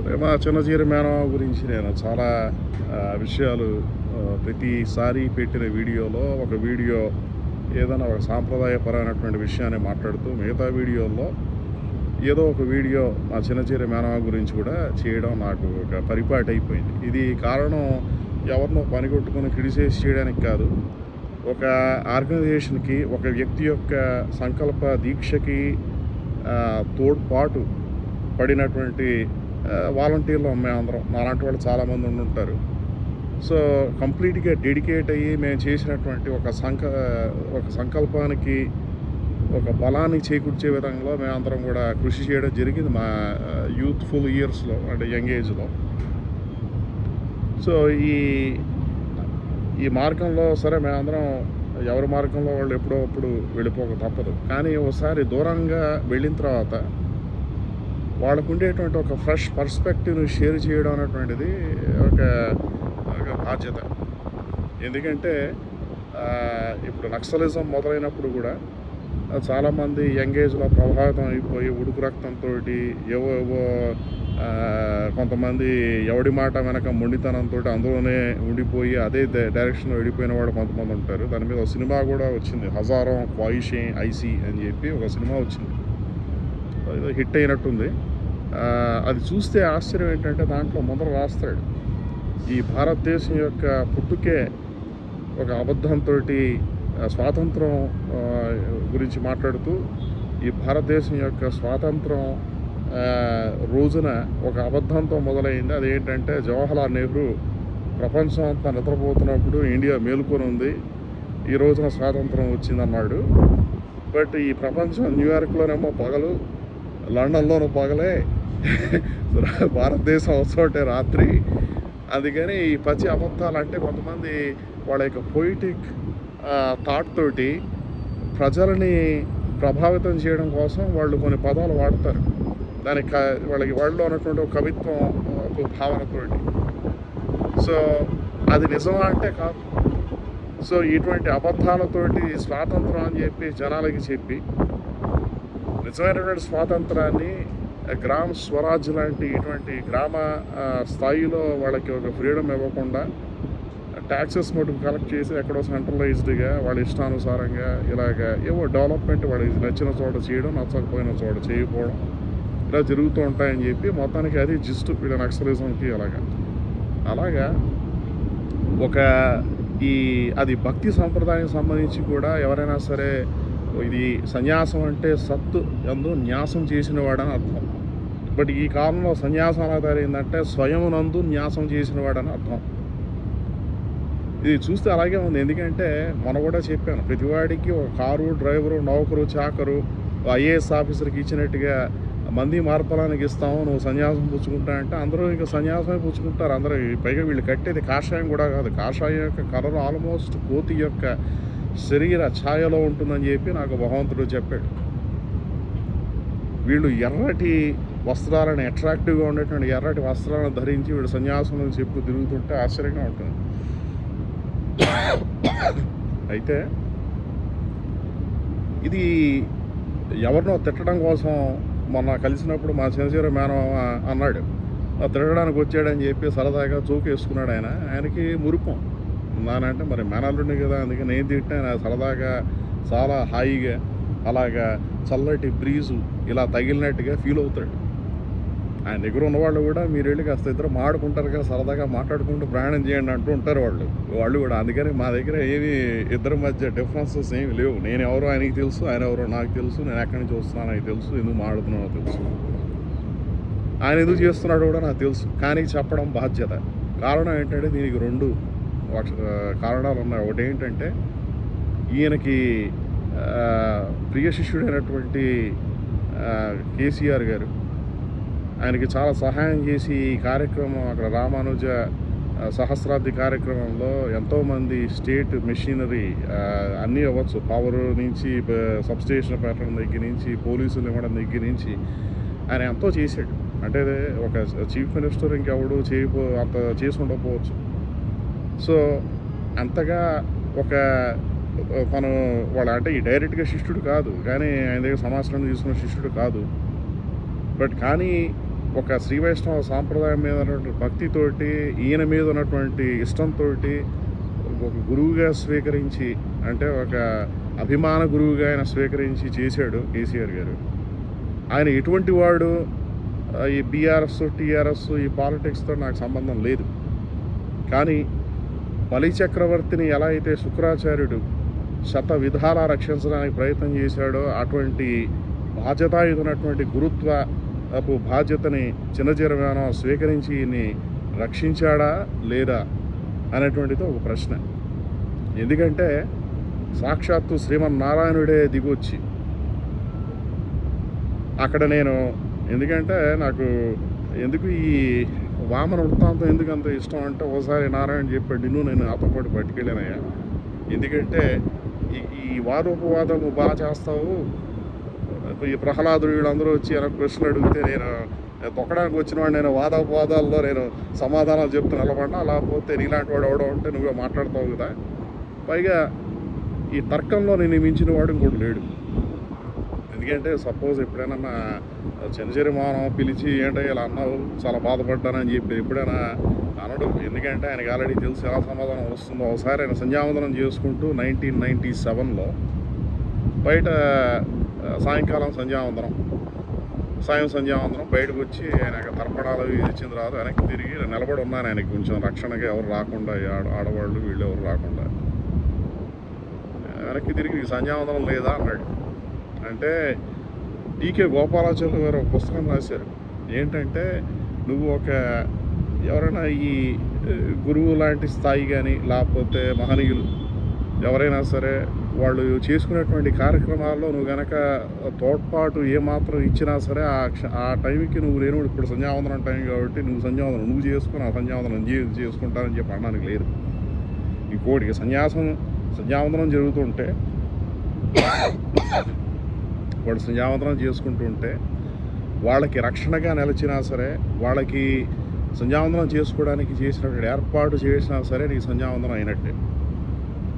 సరే మా చిన్నచీర మేనమామ గురించి నేను చాలా విషయాలు ప్రతిసారి పెట్టిన వీడియోలో ఒక వీడియో ఏదైనా ఒక సాంప్రదాయపరమైనటువంటి విషయాన్ని మాట్లాడుతూ మిగతా వీడియోల్లో ఏదో ఒక వీడియో మా చిన్నచీర మేనమామ గురించి కూడా చేయడం నాకు ఒక పరిపాటి అయిపోయింది. ఇది కారణం ఎవరినో పనికొట్టుకుని క్రిటిసైజ్ చేయడానికి కాదు. ఒక ఆర్గనైజేషన్కి ఒక వ్యక్తి యొక్క సంకల్ప దీక్షకి తోడ్పాటు పడినటువంటి వాలంటీర్లు మేమందరం. నాలాంటి వాళ్ళు చాలామంది ఉండి ఉంటారు సో కంప్లీట్గా డెడికేట్ అయ్యి మేము చేసినటువంటి ఒక సంక ఒక సంకల్పానికి ఒక బలాన్ని చేకూర్చే విధంగా మేమందరం కూడా కృషి చేయడం జరిగింది మా యూత్ఫుల్ ఇయర్స్లో అంటే యంగ్ ఏజ్లో. సో ఈ ఈ మార్గంలో సరే మేమందరం ఎవరి మార్గంలో వాళ్ళు ఎప్పుడో అప్పుడు వెళ్ళిపోక తప్పదు. కానీ ఒకసారి దూరంగా వెళ్ళిన తర్వాత వాళ్ళకు ఉండేటువంటి ఒక ఫ్రెష్ పర్స్పెక్టివ్ని షేర్ చేయడం అనేటువంటిది ఒక ఒక బాధ్యత. ఎందుకంటే ఇప్పుడు నక్సలిజం మొదలైనప్పుడు కూడా చాలామంది యంగ్ ఏజ్లో ప్రభావితం అయిపోయి ఉడుకు రక్తంతో ఏవో ఏవో కొంతమంది ఎవడి మాట వెనక మొండితనంతో అందులోనే ఉండిపోయి అదే డైరెక్షన్లో వెళ్ళిపోయిన వాళ్ళు కొంతమంది ఉంటారు. దాని మీద ఒక సినిమా కూడా వచ్చింది. హజారం క్వాయిషే ఐసీ అని చెప్పి ఒక సినిమా వచ్చింది. హిట్ అయినట్టుంది. అది చూస్తే ఆశ్చర్యం ఏంటంటే దాంట్లో ముందర రాస్తాడు. ఈ భారతదేశం యొక్క పుట్టుకే ఒక అబద్ధంతో స్వాతంత్రం గురించి మాట్లాడుతూ ఈ భారతదేశం యొక్క స్వాతంత్రం రోజున ఒక అబద్ధంతో మొదలైంది. అదేంటంటే జవహర్లాల్ నెహ్రూ ప్రపంచం అంతా నిద్రపోతున్నప్పుడు ఇండియా మేలుకొని ఉంది. ఈ రోజున స్వాతంత్రం వచ్చిందన్నాడు. బట్ ఈ ప్రపంచం న్యూయార్క్లోనేమో పగలు లండన్లోనూ పగలే. భారతదేశం అవసరం రాత్రి. అందుకని ఈ పచ్చి అబద్ధాలు అంటే కొంతమంది వాళ్ళ యొక్క పొయిటిక్ థాట్ తోటి ప్రజలని ప్రభావితం చేయడం కోసం వాళ్ళు కొన్ని పదాలు వాడతారు. దానికి క- వాళ్ళకి వాళ్ళలో ఉన్నటువంటి ఒక కవిత్వం ఒక భావనతోటి సో అది నిజమా అంటే కాదు. సో ఇటువంటి అబద్ధాలతోటి స్వాతంత్రం అని చెప్పి జనాలకి చెప్పి నిజమైనటువంటి స్వాతంత్రాన్ని గ్రామ స్వరాజ్ లాంటి ఇటువంటి గ్రామ స్థాయిలో వాళ్ళకి ఒక ఫ్రీడమ్ ఇవ్వకుండా ట్యాక్సెస్ మటుకు కలెక్ట్ చేసి ఎక్కడో సెంట్రలైజ్డ్గా వాళ్ళ ఇష్టానుసారంగా ఇలాగ ఏవో డెవలప్మెంట్ వాళ్ళకి నచ్చిన చోట చేయడం నచ్చకపోయిన చోట చేయకపోవడం ఇలా జరుగుతూ ఉంటాయని చెప్పి మొత్తానికి అది జిస్ట్ వీళ్ళ నక్సలిజంకి అలాగా. అలాగా ఒక ఈ అది భక్తి సంప్రదాయం సంబంధించి కూడా ఎవరైనా సరే ఇది సన్యాసం అంటే సత్తు ఎందు న్యాసం చేసిన వాడని అర్థం. బట్ ఈ కాలంలో సన్యాసం ఎలా తయారైందంటే స్వయం నందు న్యాసం చేసిన వాడని అర్థం. ఇది చూస్తే అలాగే ఉంది. ఎందుకంటే మనం కూడా చెప్పాను ప్రతివాడికి ఒక కారు డ్రైవరు నౌకరు చాకరు ఐఏఎస్ ఆఫీసర్కి ఇచ్చినట్టుగా మంది మార్పలానికి ఇస్తాము నువ్వు సన్యాసం పుచ్చుకుంటా అంటే అందరూ ఇంకా సన్యాసమే పుచ్చుకుంటారు. అందరూ పైగా వీళ్ళు కట్టేది కాషాయం కూడా కాదు. కాషాయం యొక్క కలర్ ఆల్మోస్ట్ కోతి యొక్క శరీర ఛాయలో ఉంటుందని చెప్పి నాకు భగవంతుడు చెప్పాడు. వీళ్ళు ఎర్రటి వస్త్రాలను అట్రాక్టివ్గా ఉండేటువంటి ఎర్రటి వస్త్రాలను ధరించి వీడు సన్యాసం అని తిరుగుతుంటే ఆశ్చర్యంగా ఉంటుంది. అయితే ఇది ఎవరినో తిట్టడం కోసం మొన్న కలిసినప్పుడు మా చిన్నచీర మేనమామ అన్నాడు. తిట్టడానికి వచ్చాడని చెప్పి సరదాగా జోకు ఆయన. ఆయనకి మురుపం. నానంటే మరి మేనల్లుండి కదా అందుకే నేను తిట్టాను సరదాగా చాలా హాయిగా అలాగా చల్లటి బ్రీజు ఇలా తగిలినట్టుగా ఫీల్ అవుతాడు. ఆయన దగ్గర ఉన్నవాళ్ళు కూడా మీరు వెళ్ళి కాస్త ఇద్దరు మాడుకుంటారు కదా సరదాగా మాట్లాడుకుంటూ ప్రయాణం చేయండి అంటూ ఉంటారు వాళ్ళు. వాళ్ళు కూడా అందుకని మా దగ్గర ఏమి ఇద్దరి మధ్య డిఫరెన్సెస్ ఏమి లేవు. నేను ఎవరో ఆయనకి తెలుసు ఆయన ఎవరో నాకు తెలుసు నేను ఎక్కడి నుంచి వస్తున్నాను నాకు తెలుసు ఎందుకు మాడుతున్నానో తెలుసు. ఆయన ఎందుకు చేస్తున్నాడు కూడా నాకు తెలుసు. కానీ చెప్పడం బాధ్యత. కారణం ఏంటంటే దీనికి రెండు కారణాలు ఉన్నాయి ఒకటి ఏంటంటే ఈయనకి ప్రియ శిష్యుడైనటువంటి కేసీఆర్ గారు ఆయనకి చాలా సహాయం చేసి ఈ కార్యక్రమం అక్కడ రామానుజ సహస్రాబ్ది కార్యక్రమంలో ఎంతోమంది స్టేట్ మెషినరీ అన్నీ అవ్వచ్చు. పవర్ నుంచి సబ్స్టేషన్ పెట్టడం దగ్గర నుంచి పోలీసులు ఇవ్వడం దగ్గర నుంచి ఆయన ఎంతో చేశాడు. అంటే ఒక చీఫ్ మినిస్టర్ ఇంకెవడు చేయపో అంత చేసి ఉండకపోవచ్చు. సో అంతగా ఒక తను వాళ్ళ అంటే ఈ డైరెక్ట్గా శిష్యుడు కాదు. కానీ ఆయన దగ్గర సమాచారం తీసుకున్న శిష్యుడు కాదు. బట్ కానీ ఒక శ్రీ వైష్ణవ సాంప్రదాయం మీద ఉన్నటువంటి భక్తితోటి ఈయన మీద ఉన్నటువంటి ఇష్టంతో ఒక గురువుగా స్వీకరించి అంటే ఒక అభిమాన గురువుగా ఆయన స్వీకరించి చేశాడు కేసీఆర్ గారు. ఆయన ఎటువంటి వాడు ఈ బీఆర్ఎస్ టీఆర్ఎస్ ఈ పాలిటిక్స్తో నాకు సంబంధం లేదు. కానీ బలిచక్రవర్తిని ఎలా అయితే శుక్రాచార్యుడు శత విధాలా రక్షించడానికి ప్రయత్నం చేశాడో అటువంటి బాధ్యతాయుతున్నటువంటి గురుత్వ బాధ్యతని చిన్నజీరగానో స్వీకరించి ఈయన్ని రక్షించాడా లేదా అనేటువంటిది ఒక ప్రశ్న. ఎందుకంటే సాక్షాత్తు శ్రీమన్నారాయణుడే దిగొచ్చి అక్కడ నేను ఎందుకంటే నాకు ఎందుకు ఈ వామన వృత్తాంతం ఎందుకు అంత ఇష్టం అంటే ఒకసారి నారాయణ చెప్పాడు నిన్ను నేను నాతో పాటు పట్టుకెళ్ళానయ్యా. ఎందుకంటే ఈ ఈ వాదోపవాదము బాగా చేస్తావు. ఈ ప్రహ్లాదుడు వీళ్ళందరూ వచ్చి నాకు ప్రశ్నలు అడిగితే నేను తొక్కడానికి వచ్చిన వాడు నేను వాదోపవాదాల్లో నేను సమాధానాలు చెప్తూ నిలబడినా లేకపోతే నీలాంటి వాడు ఎవడో ఉంటే నువ్వే మాట్లాడతావు కదా. పైగా ఈ తర్కంలో నేను మించిన వాడు ఇంకోటి లేడు. ఎందుకంటే సపోజ్ ఎప్పుడైనా మా చిన్నచిరి మౌనం పిలిచి ఏంటో ఇలా అన్నావు చాలా బాధపడ్డానని చెప్పి ఎప్పుడైనా అనడు. ఎందుకంటే ఆయనకి ఆల్రెడీ తెలుసు ఎలా సమాధానం వస్తుందో. ఒకసారి ఆయన సంధ్యావందనం చేసుకుంటూ నైన్టీన్ నైంటీ సెవెన్లో బయట సాయంకాలం సంధ్యావందనం సాయం సంధ్యావందనం బయటకు వచ్చి ఆయన తర్పణాలు ఇది ఇచ్చిన తర్వాత వెనక్కి తిరిగి నిలబడి ఉన్నాను ఆయనకి కొంచెం రక్షణగా ఎవరు రాకుండా ఈ ఆడ ఆడవాళ్ళు వీళ్ళు ఎవరు రాకుండా. వెనక్కి తిరిగి "ఈ సంధ్యావందనం లేదా? అన్నాడు. అంటే టీకే గోపాలాచార్య గారు ఒక పుస్తకం రాశారు. ఏంటంటే నువ్వు ఒక ఎవరైనా ఈ గురువు లాంటి స్థాయి కానీ లేకపోతే మహనీయులు ఎవరైనా సరే వాళ్ళు చేసుకునేటువంటి కార్యక్రమాల్లో నువ్వు గనక తోడ్పాటు ఏమాత్రం ఇచ్చినా సరే ఆ క్ష- ఆ టైంకి నువ్వు నేను ఇప్పుడు సంధ్యావందనం టైం కాబట్టి నువ్వు సంధ్యావందనం నువ్వు చేసుకుని ఆ సంధ్యావందనం చేసుకుంటానని చెప్పి అనడానికి లేదు. ఇంకోటికి సన్యాసం సంధ్యావందనం జరుగుతుంటే వాళ్ళు సంధ్యావందనం చేసుకుంటూ ఉంటే వాళ్ళకి రక్షణగా నిలిచినా సరే వాళ్ళకి సంధ్యావందనం చేసుకోవడానికి చేసినటువంటి ఏర్పాటు చేసినా సరే నీకు సంధ్యావందనం అయినట్టే.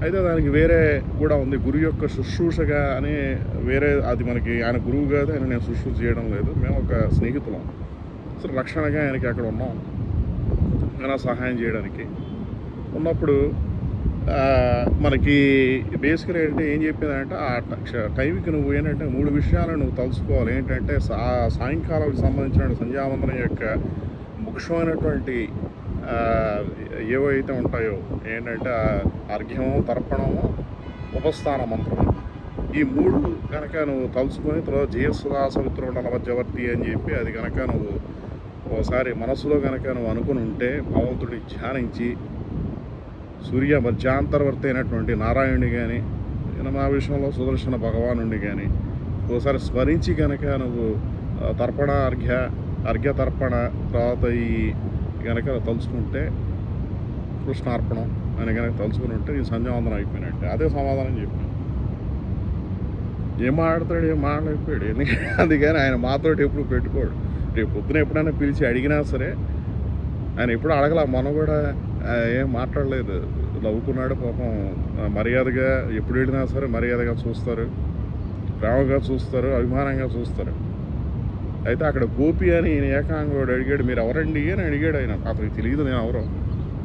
అయితే దానికి వేరే కూడా ఉంది. గురువు యొక్క శుశ్రూషగా అని వేరే అది మనకి ఆయన గురువు కాదు ఆయన నేను శుశ్రూష చేయడం లేదు. మేము ఒక స్నేహితులం. అసలు రక్షణగా ఆయనకి అక్కడ ఉన్నాం. ఏమైనా సహాయం చేయడానికి. ఉన్నప్పుడు మనకి బేసిక్గా ఏంటంటే ఏం చెప్పిందంటే ఆ టైంకి నువ్వు ఏంటంటే మూడు విషయాలు నువ్వు తలుసుకోవాలి ఏంటంటే సా సాయంకాలం సంబంధించిన సంధ్యావందనం యొక్క ముఖ్యమైనటువంటి ఏవైతే ఉంటాయో ఏంటంటే అర్ఘ్యము తర్పణము ఉపస్థాన మంత్రము. ఈ మూడు కనుక నువ్వు తలుచుకొని తర్వాత జయసుధా సవిత్రుండల మధ్యవర్తి అని చెప్పి అది కనుక నువ్వు ఒకసారి మనసులో కనుక నువ్వు అనుకుని ఉంటే భగవంతుడిని ధ్యానించి సూర్య మధ్యాంతర్వర్తి అయినటువంటి నారాయణుడి కానీ మా విషయంలో సుదర్శన భగవానుడిని కానీ ఒకసారి స్మరించి కనుక నువ్వు తర్పణ అర్ఘ్య అర్ఘ్య తర్పణ తర్వాత ఈ కనుక తలుచుకుంటే కృష్ణార్పణం అని కనుక తలుచుకుని ఉంటే ఈ సంధ్యావందనం అయిపోయినట్టే. అదే సమాధానం చెప్పాను. ఏం మాట్లాడతాడు ఏం మాట్లాడిపోయాడు ఎందుకంటే అందుకని ఆయన మాతోటి ఎప్పుడు పెట్టుకోడు. రేపు పొద్దున ఎప్పుడైనా పిలిచి అడిగినా సరే ఆయన ఎప్పుడు అడగల మనం కూడా ఏం మాట్లాడలేదు. నవ్వుకున్నాడు పాపం. మర్యాదగా ఎప్పుడు వెళ్ళినా సరే మర్యాదగా చూస్తారు. ప్రేమగా చూస్తారు. అభిమానంగా చూస్తారు. అయితే అక్కడ గోపి అని ఈయన ఏకాంగుడు అడిగాడు మీరు ఎవరండి? అని అడిగాడు ఆయన. అతనికి తెలియదు నేను ఎవరో.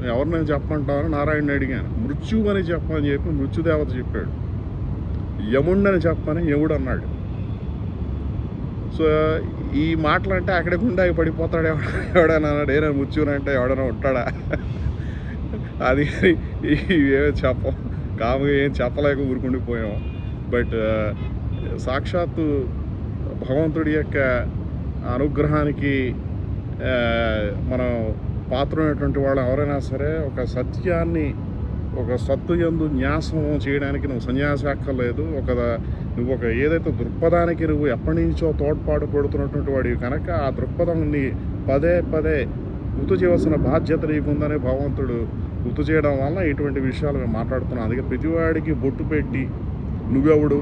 నేను ఎవరు నేను చెప్పమంటాను? నారాయణని అడిగాను. మృత్యు అని చెప్పని చెప్పి మృత్యుదేవత చెప్పాడు. యముండని చెప్పని యముడు అన్నాడు. సో ఈ మాటలు అంటే అక్కడికి పడిపోతాడు ఎవడ ఎవడైనా అన్నాడు ఏ నేను ఎవడైనా ఉంటాడా? అది ఇవేమో చెప్పం. కాముగా ఏం చెప్పలేక ఊరుకుండిపోయాం బట్ సాక్షాత్తు భగవంతుడి యొక్క అనుగ్రహానికి మనం మనం పాత్రమైనటువంటి వాళ్ళు ఎవరైనా సరే ఒక సత్యాన్ని ఒక సత్తు ఎందు న్యాసం చేయడానికి నువ్వు సన్యాసి అక్కర్లేదు. ఒక నువ్వు ఒక ఏదైతే దృక్పథానికి నువ్వు ఎప్పటి నుంచో తోడ్పాటు పడుతున్నటువంటి వాడివి కనుక ఆ దృక్పథాన్ని పదే పదే గుర్తు చేయవలసిన బాధ్యత నీకుందని భగవంతుడు గుర్తు చేయడం వల్ల ఇటువంటి విషయాలు మేము మాట్లాడుతున్నాం. అందుకే ప్రతివాడికి బొట్టు పెట్టి నువ్వెవడు?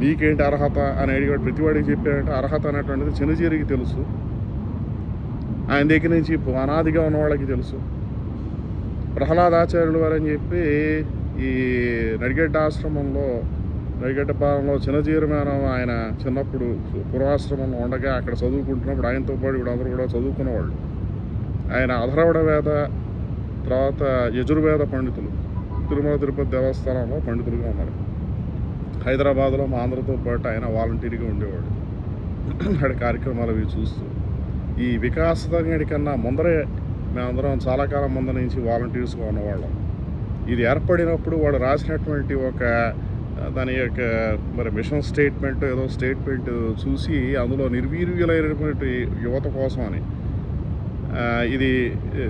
నీకేంటి అర్హత? అని అడిగాడు ప్రతివాడికి చెప్పాడంటే అర్హత అనేటువంటిది చిన్నజీరికి తెలుసు. ఆయన దగ్గర నుంచి అనాదిగా ఉన్న వాళ్ళకి తెలుసు. ప్రహ్లాదాచార్యులు వారు అని చెప్పి ఈ నడిగడ్డ ఆశ్రమంలో వైగట్టపాలెంలో చిన్నజీరమేనం ఆయన చిన్నప్పుడు పురాశ్రమంలో ఉండగా అక్కడ చదువుకుంటున్నప్పుడు ఆయనతో పాటు వీళ్ళందరూ కూడా చదువుకునేవాళ్ళు. ఆయన అధరవడ వేద తర్వాత యజుర్వేద పండితులు. తిరుమల తిరుపతి దేవస్థానంలో పండితులుగా ఉన్నారు. హైదరాబాద్లో మా ఆంధ్రతో పాటు ఆయన వాలంటీర్గా ఉండేవాడు. అక్కడ కార్యక్రమాలు అవి చూస్తూ. ఈ వికాసంగడి కన్నా ముందరే మేమందరం చాలా కాలం ముందు నుంచి వాలంటీర్స్గా ఉన్నవాళ్ళం. ఇది ఏర్పడినప్పుడు వాడు రాసినటువంటి ఒక దాని యొక్క మరి మిషన్ స్టేట్మెంట్ ఏదో స్టేట్మెంట్ చూసి అందులో నిర్వీర్యులైనటువంటి యువత కోసం అని. ఇది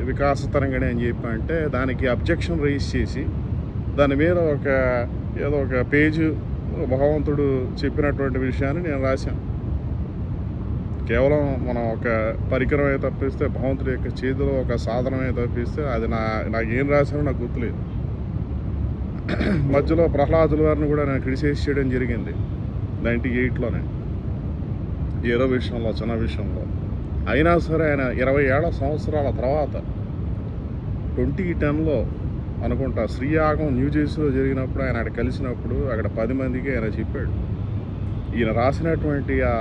వికాస తరంగణి అని చెప్పి అంటే దానికి అబ్జెక్షన్ రైజ్ చేసి దాని మీద ఒక ఏదో ఒక పేజు భగవంతుడు చెప్పినటువంటి విషయాన్ని నేను రాశాను. కేవలం మనం ఒక పరికరమే తప్పిస్తే భగవంతుడి యొక్క చేతిలో ఒక సాధనమే తప్పిస్తే అది నా నాకు ఏం రాశానో నాకు గుర్తులేదు. మధ్యలో ప్రహ్లాదుల వారిని కూడా నేను క్రిటిసైజ్ చేయడం జరిగింది నైంటీ ఎయిట్లోనే ఏదో విషయంలో చిన్న విషయంలో. అయినా సరే ఆయన ఇరవై ఏళ్ళ సంవత్సరాల తర్వాత ట్వంటీ టెన్లో అనుకుంటా శ్రీయాగం న్యూజెర్సీలో జరిగినప్పుడు ఆయన అక్కడ కలిసినప్పుడు అక్కడ పది మందికి ఆయన చెప్పాడు. ఈయన రాసినటువంటి ఆ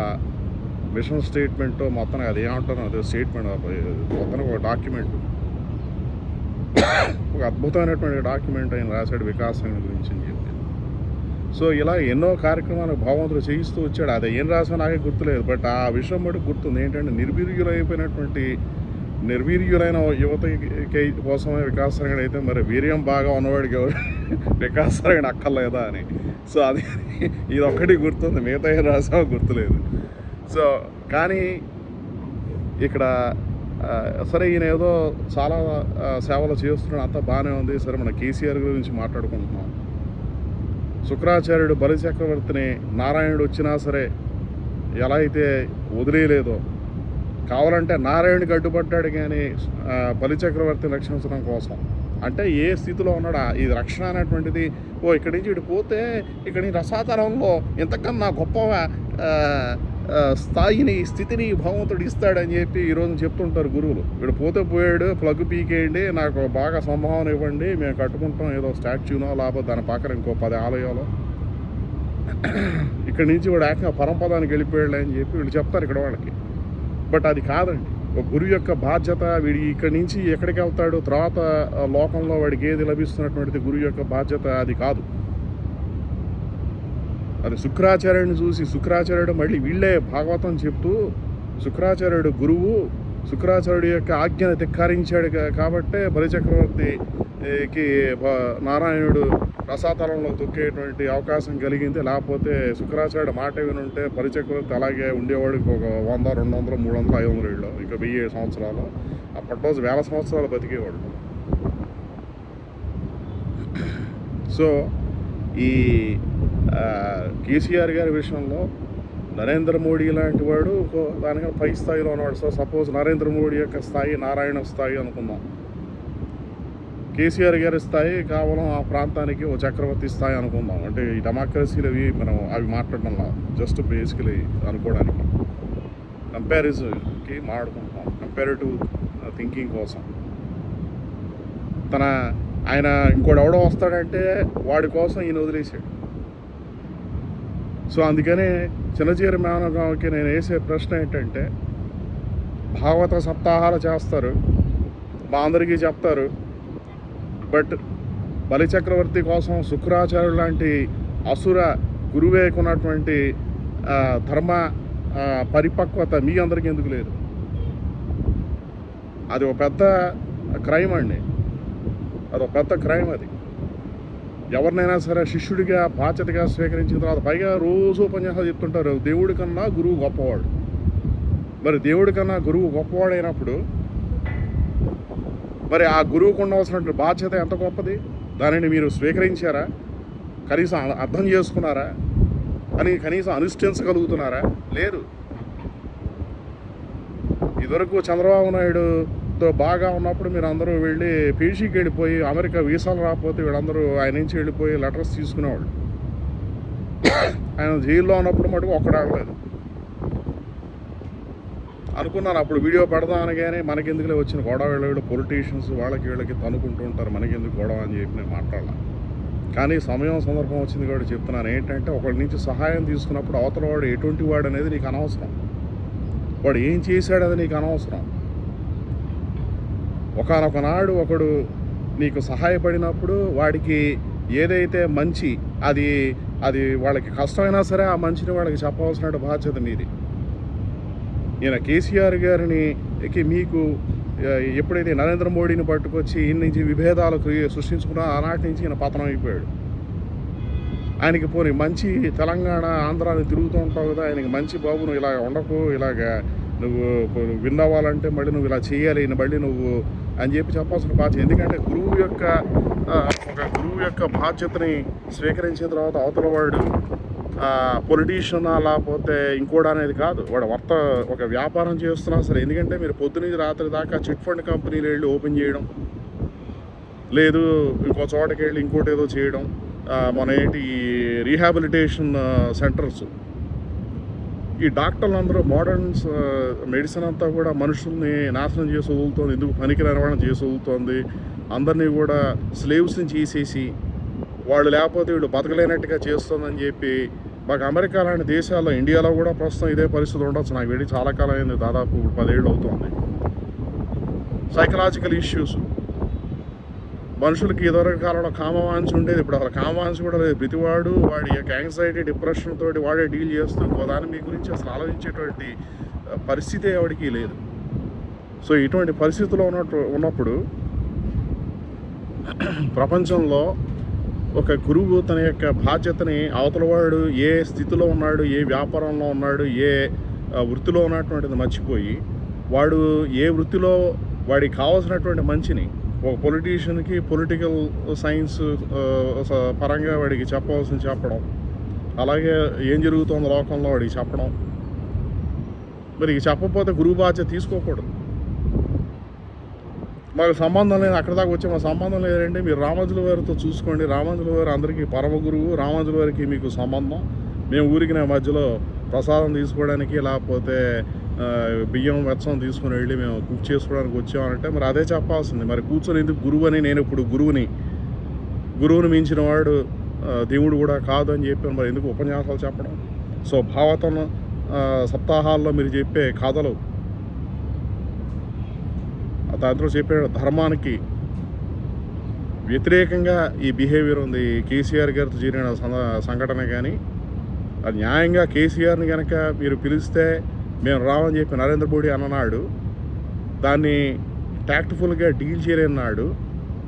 మిషన్ స్టేట్మెంట్ మొత్తం అది ఏమంటారు అది స్టేట్మెంట్ మొత్తం ఒక డాక్యుమెంట్. ఒక అద్భుతమైనటువంటి డాక్యుమెంట్ ఆయన రాశాడు వికాసం గురించి అని చెప్పి సో ఇలా ఎన్నో కార్యక్రమాలు భగవంతుడు చేయిస్తూ వచ్చాడు. అది ఏం రాసా నాకే గుర్తులేదు. బట్ ఆ విషయం మటు గుర్తుంది. ఏంటంటే నిర్వీర్యులైపోయినటువంటి నిర్వీర్యులైన యువతకి కోసమే వికాసరంగడు అయితే మరి వీర్యం బాగా ఉన్నవాడికి ఎవరు? వికాసరంగడు అక్కర్లేదా అని. సో అది ఇది ఒక్కటి గుర్తుంది. మిగతా ఏం రాసామో గుర్తులేదు. సో కానీ ఇక్కడ సరే ఈయన ఏదో చాలా సేవలు చేస్తున్నాడు అంతా బాగానే ఉంది. సరే మన కేసీఆర్ గురించి మాట్లాడుకుంటున్నాం. శుక్రాచార్యుడు బలిచక్రవర్తిని నారాయణుడు వచ్చినా సరే ఎలా అయితే వదిలేయలేదో కావాలంటే నారాయణుడికి అడ్డుపడ్డాడు కానీ బలిచక్రవర్తిని రక్షించడం కోసం. అంటే ఏ స్థితిలో ఉన్నాడా? ఈ ఇది రక్షణ అనేటువంటిది ఓ ఇక్కడి నుంచి ఇటు పోతే ఇక్కడి రసాతరంలో ఇంతకన్నా గొప్ప స్థాయిని స్థితిని భగవంతుడు ఇస్తాడని చెప్పి ఈరోజు చెప్తుంటారు గురువులు. వీడు పోతే పోయాడు ప్లగ్ పీకేయండి నాకు బాగా సంభావన ఇవ్వండి మేము కట్టుకుంటాం ఏదో స్టాచ్యూనో లేకపోతే దాని పక్కన ఇంకో పది ఆలయాలు. ఇక్కడి నుంచి వాడు ఏకంగా పరంపదానికి వెళ్ళిపోయాడు అని చెప్పి వీళ్ళు చెప్తారు ఇక్కడ వాళ్ళకి. బట్ అది కాదండి. ఒక గురువు యొక్క బాధ్యత వీడి ఇక్కడి నుంచి ఎక్కడికి వెళ్తాడు తర్వాత లోకంలో వాడికి ఏది లభిస్తున్నటువంటిది గురువు యొక్క బాధ్యత అది కాదు. అది శుక్రాచార్యుడిని చూసి శుక్రాచార్యుడు మళ్ళీ వీళ్ళే భాగవతం చెప్తూ శుక్రాచార్యుడు గురువు శుక్రాచార్యుడు యొక్క ఆజ్ఞను ధిక్కరించాడు కాబట్టే బలిచక్రవర్తికి నారాయణుడు రసాతలంలో తొక్కేటువంటి అవకాశం కలిగింది. లేకపోతే శుక్రాచార్యుడు మాట వినుంటే బలిచక్రవర్తి అలాగే ఉండేవాడు ఒక వంద రెండు వందలు మూడు వందలు ఐదు వందలు ఏళ్ళు ఇంకా వెయ్యి సంవత్సరాలు. అప్పటి రోజు వేల సంవత్సరాలు బతికేవాడు. సో ఈ కేసీఆర్ గారి విషయంలో నరేంద్ర మోడీ లాంటి వాడు ఇంకో దానికన్నా పై స్థాయిలో ఉన్నవాడు. సో సపోజ్ నరేంద్ర మోడీ యొక్క స్థాయి నారాయణ స్థాయి అనుకుందాం. కేసీఆర్ గారి స్థాయి కేవలం ఆ ప్రాంతానికి ఓ చక్రవర్తి స్థాయి అనుకుందాం. అంటే ఈ డెమోక్రసీలు అవి మనం అవి మాట్లాడడంలో జస్ట్ బేసికలీ అనుకోవడానికి. కంపారిజన్కి మాట్లాడుకుంటాం కంపారిటివ్ థింకింగ్ కోసం. తన ఆయన ఇంకోటి ఎవడో వస్తాడంటే వాడి కోసం ఈయన వదిలేసాడు. సో అందుకనే చిన్నచీర మేనగాకి నేను వేసే ప్రశ్న ఏంటంటే భాగవత సప్తాహాలు చేస్తారు మా అందరికీ చెప్తారు బట్ బలిచక్రవర్తి కోసం శుక్రాచార్యుడు లాంటి అసుర గురువేకున్నటువంటి ధర్మ పరిపక్వత మీ అందరికీ ఎందుకు లేదు? అది ఒక పెద్ద క్రైమ్ అండి. అది ఒక పెద్ద క్రైమ్ అది. ఎవరినైనా సరే శిష్యుడిగా బాధ్యతగా స్వీకరించిన తర్వాత పైగా రోజు ఉపన్యాసాలు చెప్తుంటారు దేవుడి కన్నా గురువు గొప్పవాడు. మరి దేవుడి కన్నా గురువు గొప్పవాడైనప్పుడు మరి ఆ గురువుకు ఉండవలసినటువంటి బాధ్యత ఎంత గొప్పది? దానిని మీరు స్వీకరించారా? కనీసం అర్థం చేసుకున్నారా? అని కనీసం అనుష్ఠించగలుగుతున్నారా? లేదు. ఇదివరకు చంద్రబాబు నాయుడు బాగా ఉన్నప్పుడు మీరు అందరూ వెళ్ళి పీజీకి వెళ్ళిపోయి అమెరికా వీసాలు రాకపోతే వీళ్ళందరూ ఆయన నుంచి వెళ్ళిపోయి లెటర్స్ తీసుకునేవాళ్ళు. ఆయన జైల్లో ఉన్నప్పుడు మటుకు ఒక్కడాగలేదు అనుకున్నాను అప్పుడు వీడియో పెడదాం అనగానే మనకెందుకులే వచ్చిన గొడవ వీళ్ళ వీళ్ళు పొలిటీషియన్స్ వాళ్ళకి వీళ్ళకి తనుకుంటూ ఉంటారు మనకెందుకు గొడవ అని చెప్పి నేను మాట్లాడాల. కానీ సమయం సందర్భం వచ్చింది కాబట్టి చెప్తున్నాను ఏంటంటే ఒకరి నుంచి సహాయం తీసుకున్నప్పుడు అవతల వాడు ఎటువంటి వాడు అనేది నీకు అనవసరం. వాడు ఏం చేశాడు అది నీకు అనవసరం. ఒకనొక నాడు ఒకడు నీకు సహాయపడినప్పుడు వాడికి ఏదైతే మంచి అది అది వాళ్ళకి కష్టమైనా సరే ఆ మంచిని వాళ్ళకి చెప్పవలసిన బాధ్యత మీది ఈయన కేసీఆర్ గారిని మీకు ఎప్పుడైతే నరేంద్ర మోడీని పట్టుకొచ్చి ఈయన నుంచి విభేదాలు సృష్టించుకున్నా ఆనాటి నుంచి ఈయన పతనం అయిపోయాడు ఆయనకి పోనీ మంచి తెలంగాణ ఆంధ్రాని తిరుగుతూ ఉంటావు కదా ఆయనకి మంచి బాబు నువ్వు ఇలా ఉండకు ఇలాగ నువ్వు విన్ అవ్వాలంటే మళ్ళీ నువ్వు ఇలా చేయాలి ఈయన మళ్ళీ నువ్వు అని చెప్పి చెప్పాల్సిన బాధ్యత ఎందుకంటే గురువు యొక్క ఒక గురువు యొక్క బాధ్యతని స్వీకరించిన తర్వాత అవతల వాడు పొలిటీషియనా లేకపోతే ఇంకోటి అనేది కాదు. వాడు వర్త ఒక వ్యాపారం చేస్తున్నా సరే ఎందుకంటే మీరు పొద్దునుంచి రాత్రి దాకా చిట్ ఫండ్ కంపెనీలు వెళ్ళి ఓపెన్ చేయడం లేదు ఇంకో చోటకి వెళ్ళి ఇంకోటి ఏదో చేయడం మన ఏంటి రీహాబిలిటేషన్ సెంటర్స్ ఈ డాక్టర్లు అందరూ మోడర్న్స్ మెడిసిన్ అంతా కూడా మనుషుల్ని నాశనం చేసి వదులుతోంది. ఎందుకు పనికి నిర్వహణ చేసి వదులుతోంది? అందరినీ కూడా స్లేవ్స్ని చేసేసి వాళ్ళు లేకపోతే వీళ్ళు బతకలేనట్టుగా చేస్తుందని చెప్పి మాకు అమెరికా లాంటి దేశాల్లో ఇండియాలో కూడా ప్రస్తుతం ఇదే పరిస్థితి ఉండొచ్చు. నాకు వెళ్ళి చాలా కాలం అయింది. దాదాపు పదేళ్ళు అవుతుంది. సైకలాజికల్ ఇష్యూస్ మనుషులకి ఇదివరకు కాలంలో కామవాంఛ ఉండేది. ఇప్పుడు అసలు కామవాంఛ కూడా లేదు. ప్రతివాడు వాడి యొక్క యాంగ్జైటీ డిప్రెషన్ తోటి వాడే డీల్ చేస్తూ గోదాని మీ గురించి అసలు ఆలోచించేటువంటి పరిస్థితి ఎవరికి లేదు. సో ఇటువంటి పరిస్థితిలో ఉన్నట్టు ఉన్నప్పుడు ప్రపంచంలో ఒక గురువు తన యొక్క బాధ్యతని అవతలవాడు ఏ స్థితిలో ఉన్నాడు ఏ వ్యాపారంలో ఉన్నాడు ఏ వృత్తిలో ఉన్నటువంటిది మర్చిపోయి వాడు ఏ వృత్తిలో వాడికి కావాల్సినటువంటి మంచిని ఒక పొలిటీషియన్కి పొలిటికల్ సైన్స్ పరంగా వాడికి చెప్పవలసింది చెప్పడం. అలాగే ఏం జరుగుతుందో లోకంలో వాడికి చెప్పడం. మరి చెప్పకపోతే గురువు బాధ్యత తీసుకోకూడదు. మాకు సంబంధం లేదు అక్కడ దాకా వచ్చి మా సంబంధం లేదంటే మీరు రామాజుల వారితో చూసుకోండి. రామాజుల వారు అందరికీ పరమ గురువు. రామాజుల వారికి మీకు సంబంధం. మేము ఊరికి నా మధ్యలో ప్రసాదం తీసుకోవడానికి లేకపోతే బియ్యం వెచ్చం తీసుకుని వెళ్ళి మేము కుక్ చేసుకోవడానికి వచ్చామంటే మరి అదే చెప్పాల్సింది. మరి కూర్చొని ఎందుకు గురువు అని నేను ఇప్పుడు గురువుని. గురువుని మించిన వాడు దేవుడు కూడా కాదు అని చెప్పి మరి ఎందుకు ఉపన్యాసాలు చెప్పడం? సో భావతన సప్తాహాల్లో మీరు చెప్పే కథలు. దాంట్లో చెప్పే ధర్మానికి వ్యతిరేకంగా ఈ బిహేవియర్ ఉంది. ఈ కేసీఆర్ గారితో జరిగిన సంఘటన కానీ అది న్యాయంగా కేసీఆర్ని కనుక మీరు పిలిస్తే మేము రామని చెప్పి నరేంద్ర మోడీ అన్ననాడు దాన్ని ట్యాక్ట్ఫుల్గా డీల్ చేయలేనాడు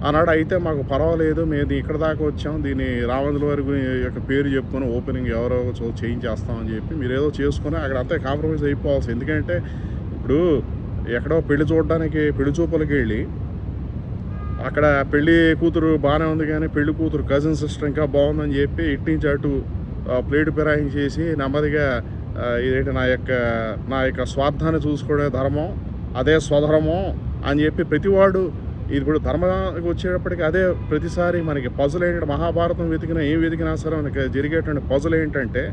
ఆనాడు అయితే మాకు పర్వాలేదు మేము ఇక్కడ దాకా వచ్చాం దీన్ని రామందుల వారి యొక్క పేరు చెప్పుకొని ఓపెనింగ్ ఎవరో చేయించేస్తామని చెప్పి మీరు ఏదో చేసుకొని అక్కడ అంతే కాంప్రమైజ్ అయిపోవాల్సి ఎందుకంటే ఇప్పుడు ఎక్కడో పెళ్ళి చూడడానికి పెళ్ళి చూపులకి వెళ్ళి అక్కడ పెళ్ళి కూతురు బాగానే ఉంది కానీ పెళ్ళి కూతురు కజిన్ సిస్టర్ ఇంకా బాగుందని చెప్పి ఇటు అటు ప్లేట్ పిరాయించేసి నెమ్మదిగా ఇదేంటి నా యొక్క నా యొక్క స్వార్థాన్ని చూసుకునే ధర్మం అదే స్వధర్మం అని చెప్పి ప్రతివాడు ఇది ఇప్పుడు ధర్మానికి వచ్చేటప్పటికి అదే ప్రతిసారి మనకి పజలు ఏంటంటే మహాభారతం వెతికినా ఏం వెతికినా సరే మనకి జరిగేటువంటి పజల్ ఏంటంటే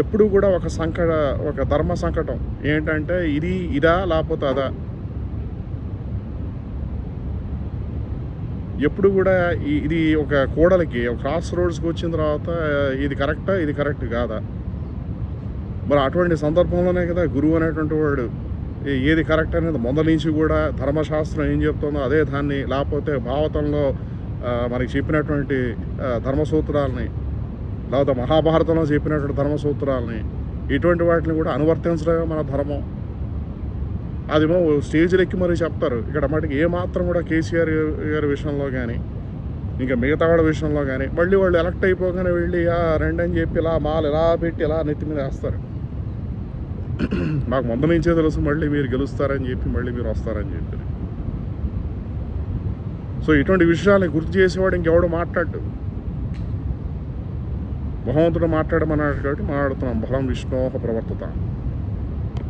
ఎప్పుడు కూడా ఒక సంకట ఒక ధర్మ సంకటం ఏంటంటే ఇది ఇదా లేకపోతే అదా. ఎప్పుడు కూడా ఇది ఒక కూడలికి ఒక క్రాస్ రోడ్స్కి వచ్చిన తర్వాత ఇది కరెక్టా ఇది కరెక్ట్ కాదా? మరి అటువంటి సందర్భంలోనే కదా గురువు అనేటువంటి వాడు ఏది కరెక్ట్ అనేది మొదల నుంచి కూడా ధర్మశాస్త్రం ఏం చెప్తుందో అదే దాన్ని లేకపోతే భావతంలో మనకి చెప్పినటువంటి ధర్మసూత్రాలని లేకపోతే మహాభారతంలో చెప్పినటువంటి ధర్మసూత్రాలని ఇటువంటి వాటిని కూడా అనువర్తించడమే మన ధర్మం. అదేమో స్టేజ్లు ఎక్కి మరీ చెప్తారు. ఇక్కడ మటుకు ఏ మాత్రం కూడా కేసీఆర్ గారి విషయంలో కానీ ఇంకా మిగతా వాళ్ళ విషయంలో కానీ మళ్ళీ వాళ్ళు ఎలక్ట్ అయిపోగానే వెళ్ళి "ఆ, రండి అని చెప్పి ఇలా మాలు ఇలా పెట్టి ఇలా నెత్తి మీద వేస్తారు. మాకు మొన్న నుంచే తెలుసు మళ్ళీ మీరు గెలుస్తారని చెప్పి మళ్ళీ మీరు వస్తారని చెప్పి సో ఇటువంటి విషయాల్ని గుర్తు చేసేవాడు ఇంకెవడో మాట్లాడు భగవంతుడు మాట్లాడమన్నాడు కాబట్టి మాట్లాడుతున్నాం. బలం విష్ణోహ ప్రవర్తత.